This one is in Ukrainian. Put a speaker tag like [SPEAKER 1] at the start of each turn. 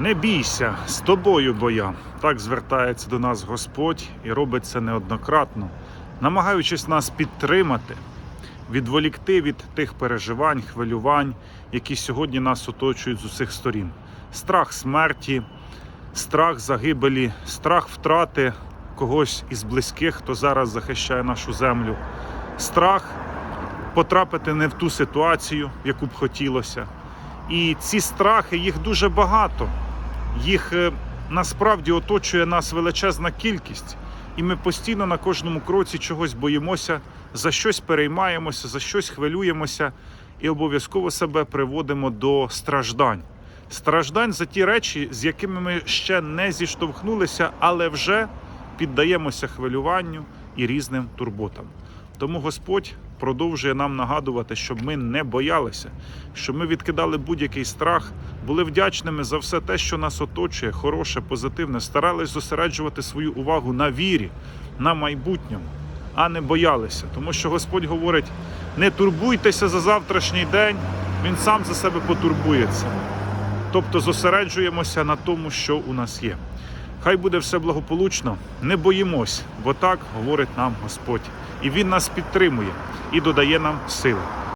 [SPEAKER 1] Не бійся, з тобою бо я. Так звертається до нас Господь і робить це неоднократно, намагаючись нас підтримати, відволікти від тих переживань, хвилювань, які сьогодні нас оточують з усіх сторін. Страх смерті, страх загибелі, страх втрати когось із близьких, хто зараз захищає нашу землю, страх потрапити не в ту ситуацію, яку б хотілося. І ці страхи, їх дуже багато. Їх е, насправді оточує нас величезна кількість, і ми постійно на кожному кроці чогось боїмося, за щось переймаємося, за щось хвилюємося і обов'язково себе приводимо до страждань. Страждань за ті речі, з якими ми ще не зіштовхнулися, але вже піддаємося хвилюванню і різним турботам. Тому Господь продовжує нам нагадувати, щоб ми не боялися, щоб ми відкидали будь-який страх, були вдячними за все те, що нас оточує, хороше, позитивне, старались зосереджувати свою увагу на вірі, на майбутньому, а не боялися. Тому що Господь говорить: не турбуйтеся за завтрашній день, Він сам за себе потурбується. Тобто зосереджуємося на тому, що у нас є. Хай буде все благополучно, не боїмось, бо так говорить нам Господь. І Він нас підтримує і додає нам сили.